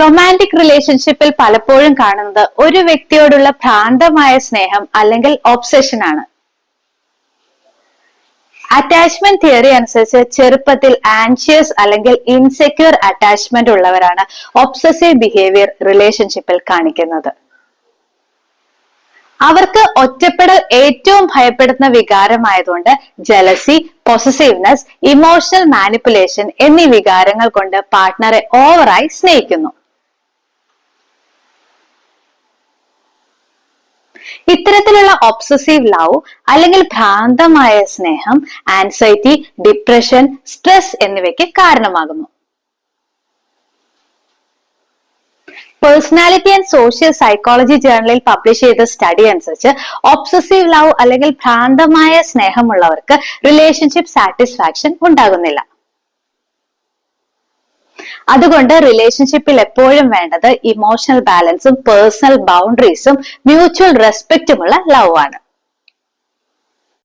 Romantic റിലേഷൻഷിപ്പിൽ പലപ്പോഴും കാണുന്നത് ഒരു വ്യക്തിയോടുള്ള ഭ്രാന്തമായ സ്നേഹം അല്ലെങ്കിൽ ഒബ്സെഷൻ ആണ്. അറ്റാച്ച്മെന്റ് തിയറി അനുസരിച്ച് ചെറുപ്പത്തിൽ ആൻഷ്യസ് അല്ലെങ്കിൽ ഇൻസെക്യൂർ അറ്റാച്ച്മെന്റ് ഉള്ളവരാണ് ഒബ്സസീവ് ബിഹേവിയർ റിലേഷൻഷിപ്പിൽ കാണിക്കുന്നത്. അവർക്ക് ഒറ്റപ്പെടൽ ഏറ്റവും ഭയപ്പെടുന്ന വികാരമായതുകൊണ്ട് ജലസി പൊസസീവ്നെസ് ഇമോഷണൽ മാനിപ്പുലേഷൻ എന്നീ വികാരങ്ങൾ കൊണ്ട് പാർട്ട്ണറെ ഓവറായി സ്നേഹിക്കുന്നു. ഇത്തരത്തിലുള്ള ഒബ്സസീവ് ലവ് അല്ലെങ്കിൽ ഭ്രാന്തമായ സ്നേഹം ആൻസൈറ്റി ഡിപ്രഷൻ സ്ട്രെസ് എന്നിവയ്ക്ക് കാരണമാകുന്നു. പേഴ്സണാലിറ്റി ആൻഡ് സോഷ്യൽ സൈക്കോളജി ജേർണലിൽ പബ്ലിഷ് ചെയ്ത സ്റ്റഡി അനുസരിച്ച് ഒബ്സസീവ് ലവ് അല്ലെങ്കിൽ ഭ്രാന്തമായ സ്നേഹമുള്ളവർക്ക് റിലേഷൻഷിപ്പ് സാറ്റിസ്ഫാക്ഷൻ ഉണ്ടാകുന്നില്ല. അതുകൊണ്ട് റിലേഷൻഷിപ്പിൽ എപ്പോഴും വേണ്ടത് ഇമോഷണൽ ബാലൻസും പേഴ്സണൽ ബൗണ്ടറീസും മ്യൂച്വൽ റെസ്പെക്റ്റുമുള്ള ലവ് ആണ്.